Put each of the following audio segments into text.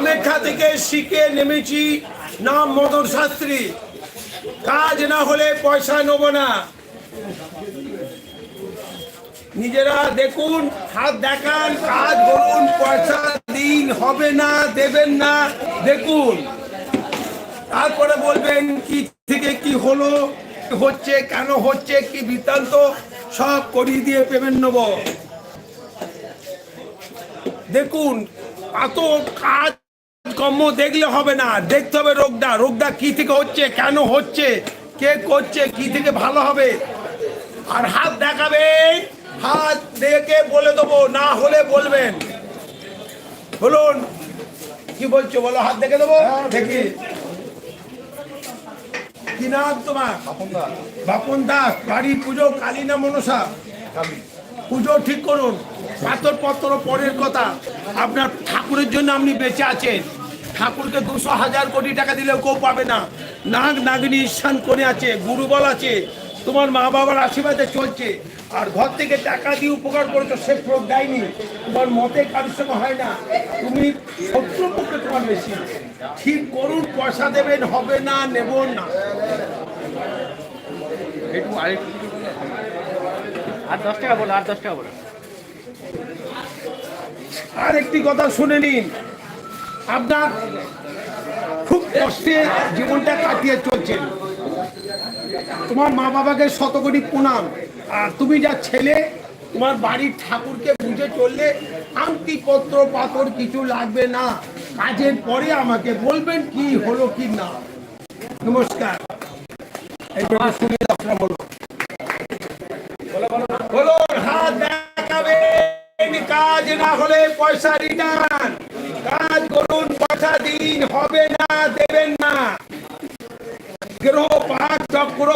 কামেখ্যা থেকে শিখে নেমেছি। নাম মদন শাস্ত্রী। কাজ না হলে পয়সা নেব না। নিজেরা দেখুন, হাত দেখান, কাজ করুন পয়সা দিন হবে না, দেবেন না, দেখুন। তারপরে বলবেন, কি থেকে কি হলো হচ্ছে, কেন হচ্ছে, কি বৃত্তান্ত, সব করিয়ে দিয়ে পেমেন্ট নেব। দেখুন এত কাজ কর্ম দেখলে হবে না। দেখতে হবে রোগটা। রোগটা কি থেকে হচ্ছে? কেন হচ্ছে? কে করছে? কি থেকে ভালো হবে? আর হাত দেখাবে। হাত দেখে বলে দেবো না হলে বলবেন। বলুন কি বলছো বলো? হাত দেখে দেবো? দেখি। কি নাম তোমার? বাপন দাস। বাড়ি পুজো কালী না মনসা? পুজো ঠিক করুন। পাথর পত্র পরের কথা। আপনার ঠাকুরের জন্য আপনি বেঁচে আছেন। ঠাকুরকে দুশো হাজার কোটি টাকা দিলেও কেউ পাবে না। নাগ নাগিনী ঈশান কোণে আছে গুরুবল আছে তোমার মা বাবার আশীর্বাদে চলছে। আর ঘর থেকে টাকা দিয়ে উপকার করেছ সে ফেরত দেয়নি। তোমার মতে কারোর সঙ্গে হয় না। তুমি শত্রুপক্ষে তোমার বেশি। ঠিক করুন পয়সা দেবেন হবে না নেব না। একটু আরেকটু আর দশ টাকা বলো আর দশ টাকা বলো। আর একটি কথা শুনে নিন। আপনার খুব কষ্টে জীবনটা কাটিয়ে চলছেন তোমার মা বাবাকে শত কোটি প্রণাম। আর তুমি যা ছেলে, তোমার বাড়ির ঠাকুরকে বুঝে চললে আংটি পত্র পাথর কিছু লাগবে না। কাজের পরে আমাকে বলবেন কি হলো কি না। নমস্কার। কাজ না হলে পয়সা রিটার্ন কাজ দিন হবে না দেবেন না। গ্রহ চক্র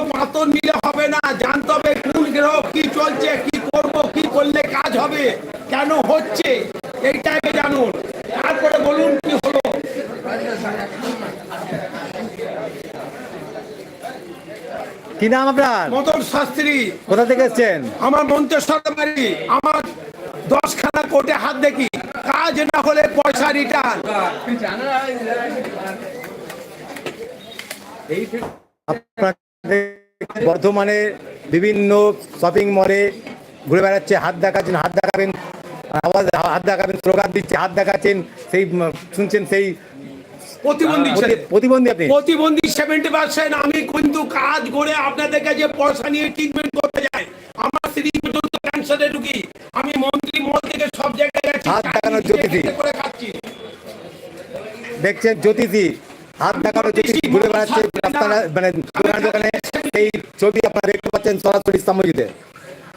নিলে হবে না। জানতে হবে কোন গ্রহ কি চলছে কি করব কি করলে কাজ হবে কেন হচ্ছে এইটাকে জানুন। তারপরে বলুন কি হলো। কি নাম আপনার? মদন শাস্ত্রী। কোথা থেকে এসছেন? আমার মন্তেশ্বর বাড়ি আমার দশখানা কোটে হাত দেখি। কাজ না হলে পয়সা রিটার্ন বর্ধমানে বিভিন্ন শপিং মলে ঘুরে বেড়াচ্ছে হাত দেখাচ্ছেন হাত দেখাবেন আওয়াজ হাত দেখাবেন স্লোগান দিচ্ছে হাত দেখাচ্ছেন সেই শুনছেন সেই প্রতিবন্ধী প্রতিবন্ধী আপনি? প্রতিবন্ধী সেভেন্টি পার্সেন্ট আমি কিন্তু কাজ করে আপনাদের কাছে পয়সা নিয়ে ট্রিটমেন্ট করতে যাই আমার স্ত্রী পর্যন্ত ক্যান্সারে ঢুকি আমি মন্ত্রী মহল থেকে সব জায়গায় দেখানোর জ্যোতিষী। দেখছেন জ্যোতিষী। হাত দেখানো জ্যোতিষী ঘুরে বেড়াচ্ছে মানে দোকানে দোকানে। সেই ছবি আপনারা দেখতে পাচ্ছেন সরাসরি সামজিতে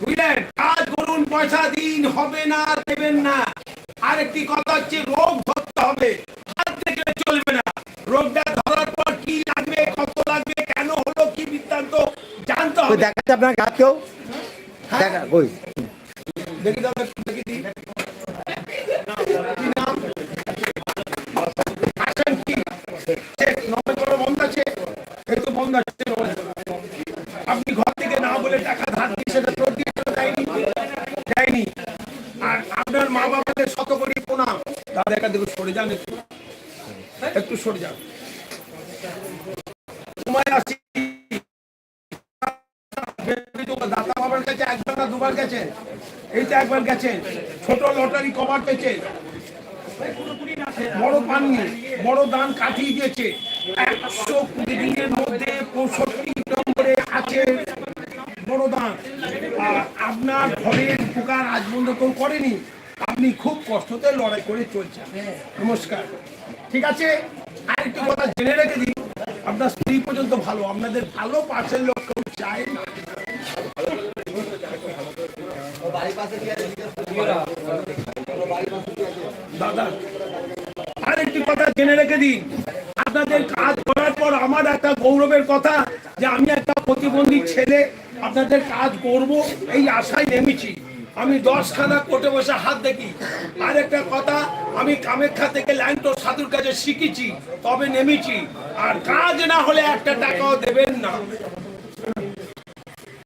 বুঝলেন? কাজ করুন পয়সা দিন হবে না দেবেন না। আরেকটি কথা হচ্ছে রোগ ধরতে হবে। হাত দেখলে চলবে না। রোগটা ধরার পর কি লাগবে কত লাগবে কেন হলো কি বৃত্তান্ত জানতে হবে। দেখাচ্ছে আপনার হাত কেউ? দেখা কই দেখি দাদা দেখি দিই। কি নাম? হাসান কি? চেক, নম্বর করে বন্ধ আছে? এই তো বন্ধ আছে, নম্বর। আপনি ঘর থেকে না বলে টাকা ধার দিয়ে সেটা তোর দিয়ে তো দেয়নি? দেয়নি। আর আপনার মা বাবাদের শত কোটি প্রণাম একা দেখে সরে যান একটু। একটু সরে যান। সময় আসি। দাতা বাবার কাছে একবার না দুবার এইটা একবার গেছেন ছোট লটারি কভার পেয়েছে। বড় পাননি বড় দান কাটিয়ে দিয়েছে। একশো কুড়ি দিনের মধ্যে পঁয়ষট্টি নম্বরে আছে। আপনার ঘরের উপকার আজ পর্যন্ত কেউ করেনি? আপনি খুব কষ্টতে লড়াই করে চলছেন। নমস্কার। ঠিক আছে? আরেকটি কথা জেনে রেখে দিন আপনার স্ত্রী পর্যন্ত ভালো, আপনাদের ভালো পাশের লোক কেউ চায় না? দাদা আরেকটি কথা জেনে রেখে দিন আপনাদের কাজ করার পর আমার একটা গৌরবের কথা যে আমি একটা প্রতিবন্ধী ছেলে। আপনাদের কাজ করব এই আশায় নেমেছি। আমি দশখানা কোটে বসে হাত দেখি। আর একটা কথা আমি কামেখ্যা থেকে ল্যান্টো সাধুর কাছে শিখেছি তবে নেমেছি। আর কাজ না হলে একটা টাকাও দেবেন না।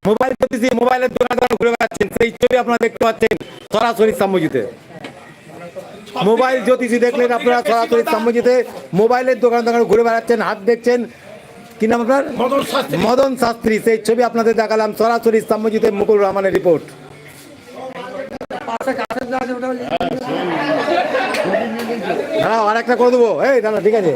মোবাইল মোবাইলের দোকান ঘুরে বেড়াচ্ছেন। সেই ছবি আপনারা দেখতে পাচ্ছেন সরাসরি সামজিতে মোবাইল জ্যোতিষী দেখলেন আপনারা সরাসরি সাম্যজিতে। মোবাইলের দোকান দোকানে ঘুরে বেড়াচ্ছেন হাত দেখছেন। কি নাম আপনার? মদন শাস্ত্রী। সেই ছবি আপনাদের দেখালাম। সরাসরি সাম্যজিতে মুকুল রহমানের রিপোর্ট। হ্যাঁ আর একটা করে দেবো। এই দাদা ঠিক আছে।